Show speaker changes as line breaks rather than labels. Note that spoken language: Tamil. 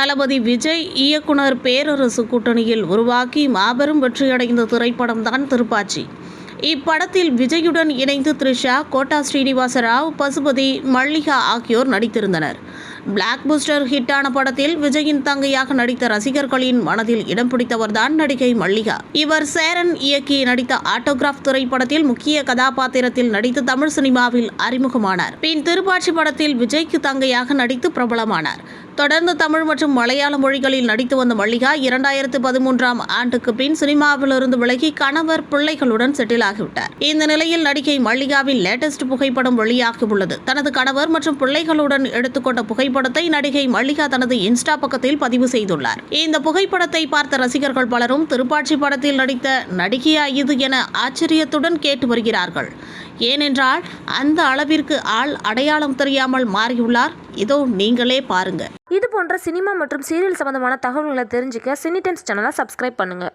தளபதி விஜய் இயக்குனர் பேரரசு கூட்டணியில் உருவாக்கி மாபெரும் வெற்றியடைந்த திரைப்படம்தான் திருப்பாச்சி. இப்படத்தில் விஜயுடன் இணைந்து த்ரிஷா கோட்டா ஸ்ரீனிவாச ராவ் பசுபதி மல்லிகா ஆகியோர் நடித்திருந்தனர். பிளாக் புஸ்டர் ஹிட்டான படத்தில் விஜயின் தங்கையாக நடித்த ரசிகர்களின் மனதில் இடம் பிடித்தவர்தான் நடிகை மல்லிகா. இவர் சேரன் இயக்கி நடித்த ஆட்டோகிராஃப் திரைப்படத்தில் முக்கிய கதாபாத்திரத்தில் நடித்து தமிழ் சினிமாவில் அறிமுகமானார். பின் திருப்பாச்சி படத்தில் விஜய்க்கு தங்கையாக நடித்து பிரபலமானார். தொடர்ந்து தமிழ் மற்றும் மலையாள மொழிகளில் நடித்து வந்த மல்லிகா இரண்டாயிரத்து பதிமூன்றாம் ஆண்டுக்கு பின் சினிமாவிலிருந்து விலகி கணவர் பிள்ளைகளுடன் செட்டில் ஆகிவிட்டார். இந்த நிலையில் நடிகை மல்லிகாவின் லேட்டஸ்ட் புகைப்படம் வெளியாகியுள்ளது. தனது கணவர் மற்றும் பிள்ளைகளுடன் எடுத்துக்கொண்ட புகைப்படத்தை நடிகை மல்லிகா தனது இன்ஸ்டா பக்கத்தில் பதிவு செய்துள்ளார். இந்த புகைப்படத்தை பார்த்த ரசிகர்கள் பலரும் திருப்பாட்சி படத்தில் நடித்த நடிகையா இது என ஆச்சரியத்துடன் கேட்டு வருகிறார்கள். ஏனென்றால் அந்த அளவிற்கு ஆள் அடையாளம் தெரியாமல் மாறியுள்ளார். இதோ நீங்களே பாருங்க.
இது போன்ற சினிமா மற்றும் சீரியல் சம்பந்தமான தகவல்களை தெரிஞ்சுக்க சினிடென்ஸ் சேனலை சப்ஸ்கிரைப் பண்ணுங்கள்